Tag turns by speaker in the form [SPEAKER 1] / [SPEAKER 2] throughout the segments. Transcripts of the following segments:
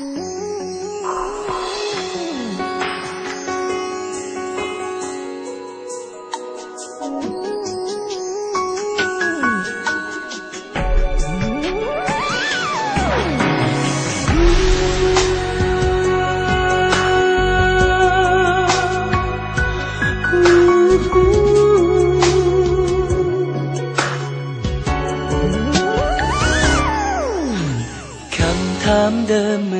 [SPEAKER 1] คำถามเดิมเมื่อฝน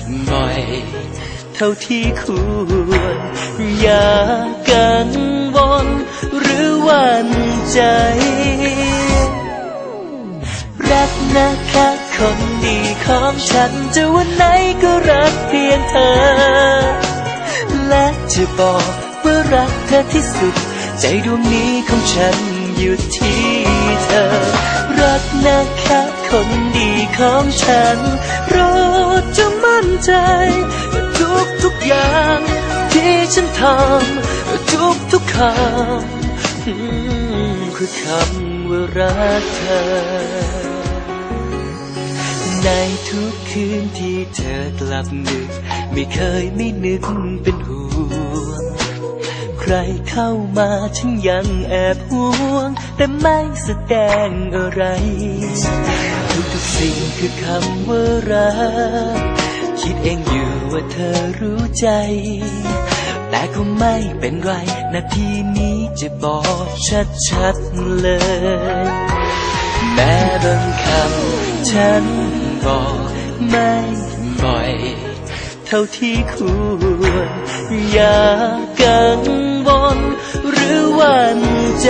[SPEAKER 1] บ่อยเท่าที่ควร อย่ากังวลหรือวันใจ รักนะคะคนดีของฉันจะวันไหนก็รักเพียงเธอ และจะบอกว่ารักเธอที่สุด ใจดวงนี้ของฉันอยู่ที่เธอ รักนะคะคนดีของฉันโปรด จงมั่นใจทุกทุกอย่างที่ฉันทำทุกทุกคำคือคำว่ารักเธอ ในทุกคืนที่เธอกลับดึก ไม่เคยไม่นึกเป็นห่วงใครเข้ามาฉันยังแอบห่วง แต่ไม่แสดงอะไร ทุกสิ่งคือคำว่ารัก คิดเองอยู่ว่าเธอรู้ใจ แต่คงไม่เป็นไรนาทีนี้จะบอกชัดๆเลย แม้บางคำฉันบอกไม่บ่อย เท่าที่ควร อย่ากังวลหรือหวั่นใจ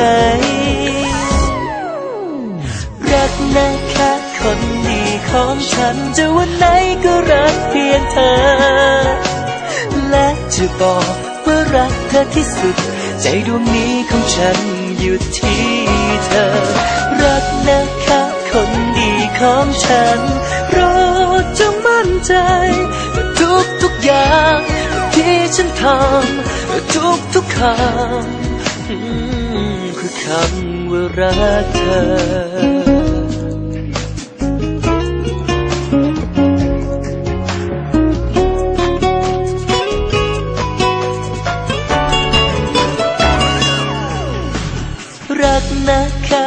[SPEAKER 1] ฉันจะวันไหนก็รักเพียงเธอ และจะบอกว่ารักเธอที่สุด ใจดวงนี้ของฉันอยู่ที่เธอ รักนะคะคนดีของฉันโปรดจงมั่นใจทุกทุกๆอย่างที่ฉันทำทุกทุกๆคำคือคำว่ารักเธอ รักนะคะ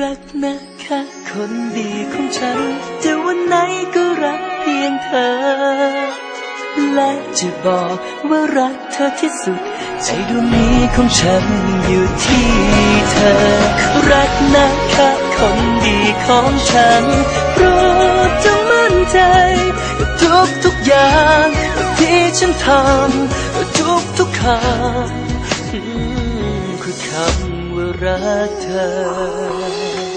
[SPEAKER 1] รักนะคะ คนดีของฉัน จะวันไหนก็รักเพียงเธอ และจะบอกว่ารักเธอที่สุด ใจดวงนี้ของฉันอยู่ที่เธอ รักนะคะ คนดีของฉันโปรดจงมั่นใจทุกทุกอย่างที่ฉันทำทุกทุกคำ รักเธอ